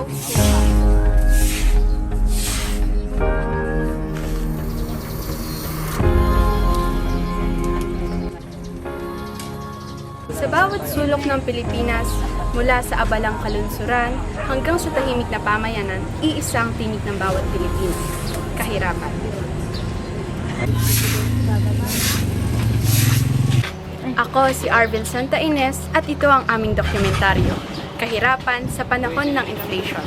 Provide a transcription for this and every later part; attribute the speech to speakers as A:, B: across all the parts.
A: Sa bawat sulok ng Pilipinas, mula sa abalang kalunsuran hanggang sa tahimik na pamayanan, iisang tinig ng bawat Pilipino, kahirapan. Ako si Arvin Santa Ines at ito ang aming dokumentaryo, Kahirapan sa panahon ng inflation.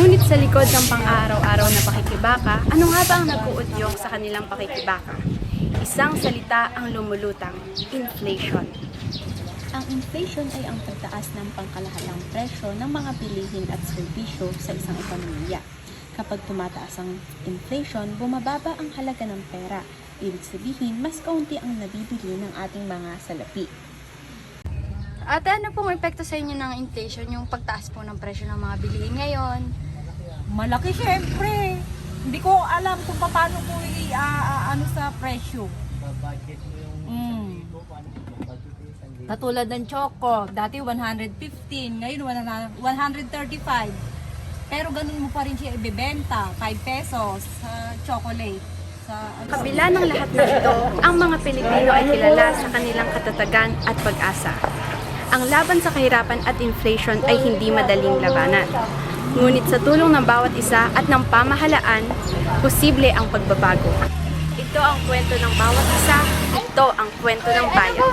A: Ngunit sa likod ng pang-araw-araw na pakikibaka, ano nga ba ang nag-uudyong sa kanilang pakikibaka? Isang salita ang lumulutang, inflation.
B: Ang inflation ay ang pagtaas ng pangkalahatang presyo ng mga bilihin at serbisyo sa isang ekonomiya. Kapag tumataas ang inflation, bumababa ang halaga ng pera. Ibig sabihin, mas kaunti ang nabibili ng ating mga salapi.
C: Ate, ano pong epekto sa inyo ng inflation, yung pagtaas po ng presyo ng mga bilihin ngayon?
D: Malaki syempre. Hindi ko alam kung paano ko i ah, ano sa presyo. Mm. Katulad ng choco, dati 115, ngayon 135. Pero ganun mo pa rin siya ibebenta, 5 pesos sa chocolate. Sa ano,
A: Kabila ng lahat ng ito, ang mga Pilipino ay kilala sa kanilang katatagan at pag-asa. Ang laban sa kahirapan at inflation ay hindi madaling labanan. Ngunit sa tulong ng bawat isa at ng pamahalaan, posible ang pagbabago. Ito ang kwento ng bawat isa, ito ang kwento ng bayan.